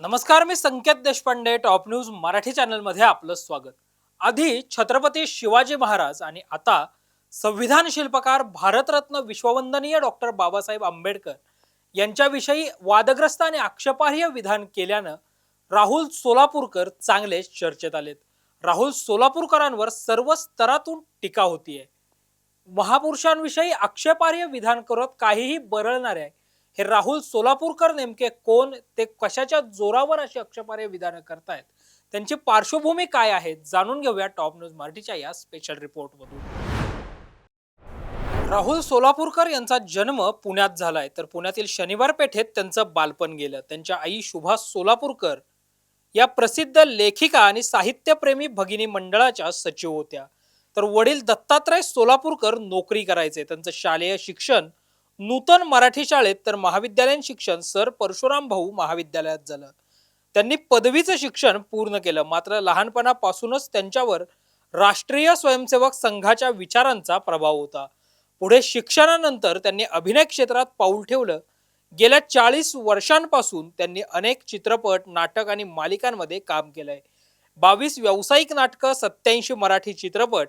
नमस्कार मी Sanket Deshpande top news Marathi चॅनलमध्ये आपलं स्वागत. आधी छत्रपती शिवाजी महाराज आणि आता संविधान शिल्पकार भारतरत्न विश्ववंदनीय डॉक्टर बाबासाहेब आंबेडकर यांच्याविषयी वादग्रस्त आणि आक्षेपार्ह विधान केल्यानं राहुल सोलापूरकर चांगलेच चर्चेत आलेत. राहुल सोलापूरकरांवर सर्व स्तरातून टीका होतीये. महापुरुषांविषयी आक्षेपार्ह विधान करत काहीही बरळणारे हे राहुल सोलापूरकर नेमके कोण? ते कशाच्या जोरावर अशी अक्षपारे विधानं करतायत? त्यांची पार्श्वभूमी काय आहे? जाणून घेऊया टॉप न्यूज मराठीच्या या स्पेशल रिपोर्टमधून राहुल सोलापूरकर यांचा जन्म पुण्यात झालाय. तर पुण्यातील शनिवार पेठेत त्यांचं बालपण गेलं. त्यांच्या आई शुभा सोलापूरकर या प्रसिद्ध लेखिका आणि साहित्यप्रेमी भगिनी मंडळाच्या सचिव होत्या. तर वडील दत्तात्रय सोलापूरकर नोकरी करायचे. त्यांचं शालेय शिक्षण नूतन मराठी शाळेत तर महाविद्यालयीन शिक्षण सर परशुराम भाऊ महाविद्यालयात झालं. त्यांनी पदवीचं शिक्षण पूर्ण केलं. मात्र लहानपणापासूनच त्यांच्यावर राष्ट्रीय स्वयंसेवक संघाच्या विचारांचा प्रभाव होता. पुढे शिक्षणानंतर त्यांनी अभिनय क्षेत्रात पाऊल ठेवलं. गेल्या चाळीस वर्षांपासून त्यांनी अनेक चित्रपट नाटक आणि मालिकांमध्ये काम केलंय. बावीस व्यावसायिक नाटकं सत्याऐंशी मराठी चित्रपट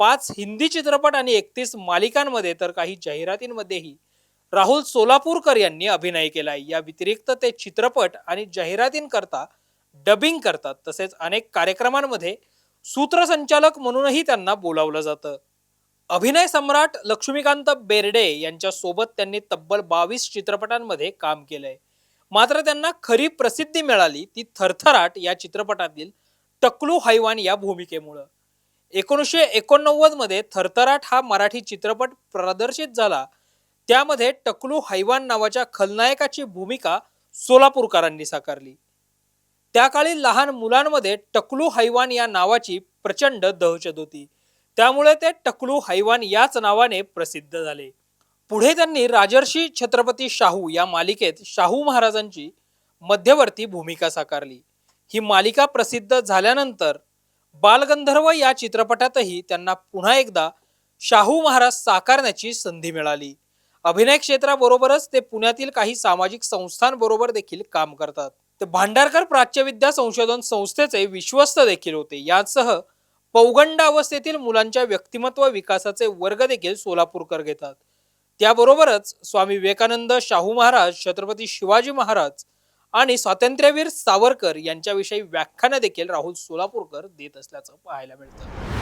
पाच हिंदी चित्रपट आणि एकतीस मालिकांमध्ये तर काही जाहिरातींमध्येही राहुल सोलापूरकर यांनी अभिनय केलाय. या व्यतिरिक्त ते चित्रपट आणि जाहिरातींकरता डबिंग करतात. तसेच अनेक कार्यक्रमांमध्ये सूत्रसंचालक म्हणूनही त्यांना बोलावलं जातं. अभिनय सम्राट लक्ष्मीकांत बेर्डे यांच्या सोबत त्यांनी तब्बल बावीस चित्रपटांमध्ये काम केलंय. मात्र त्यांना खरी प्रसिद्धी मिळाली ती थरथराट या चित्रपटातील टकलू हैवान या भूमिकेमुळं. एकोणीसशे एकोणनव्वदमध्ये थरथराट हा मराठी चित्रपट प्रदर्शित झाला त्यामध्ये टकलू हैवान नावाच्या खलनायकाची भूमिका सोलापूरकरांनी साकारली. त्या काळी लहान मुलांमध्ये टकलू हैवान या नावाची प्रचंड दहशत होती. त्यामुळे ते टकलू हैवान याच नावाने प्रसिद्ध झाले. पुढे त्यांनी राजर्षी छत्रपती शाहू या मालिकेत शाहू महाराजांची मध्यवर्ती भूमिका साकारली. ही मालिका प्रसिद्ध झाल्यानंतर बालगंधर्व या चित्रपटातही त्यांना पुन्हा एकदा शाहू महाराज साकारण्याची संधी मिळाली. अभिनय क्षेत्राबरोबरच ते पुण्यातील काही सामाजिक संस्थांबरोबर देखील काम करतात. ते भांडारकर प्राच्यविद्या संशोधन संस्थेचे विश्वस्त देखील होते. यासह पौगंड अवस्थेतील मुलांच्या व्यक्तिमत्व विकासाचे वर्ग देखील सोलापूरकर घेतात. त्याबरोबरच स्वामी विवेकानंद शाहू महाराज छत्रपती शिवाजी महाराज आणि स्वातंत्र्यवीर सावरकर यांच्याविषयी व्याख्यानं देखील राहुल सोलापूरकर देत असल्याचं पाहायला मिळतं.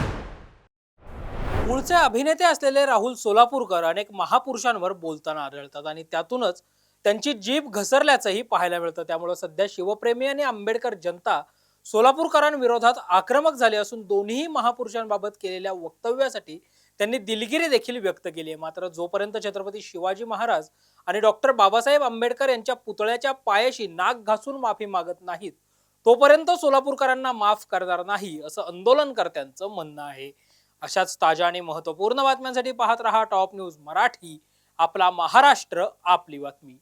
मूळचे अभिनेते असलेले राहुल सोलापूरकर अनेक महापुरुषांवर बोलताना आढळतात आणि त्यातूनच त्यांची जीभ घसरल्याचंही पाहायला मिळतं. त्यामुळं सध्या शिवप्रेमी आणि आंबेडकर जनता सोलापूरकरांविरोधात आक्रमक झाले असून दोन्ही महापुरुषांबाबत केलेल्या वक्तव्यासाठी त्यांनी दिलगिरी देखील व्यक्त केली आहे. मात्र जोपर्यंत छत्रपती शिवाजी महाराज आणि डॉक्टर बाबासाहेब आंबेडकर यांच्या पुतळ्याच्या पायाशी नाक घासून माफी मागत नाहीत तोपर्यंत सोलापूरकरांना माफ करणार नाही असं आंदोलनकर्त्यांचं म्हणणं आहे. अशाच ताज्या आणि महत्त्वपूर्ण बातम्यांसाठी पाहत रहा टॉप न्यूज मराठी आपला महाराष्ट्र आपली बातमी.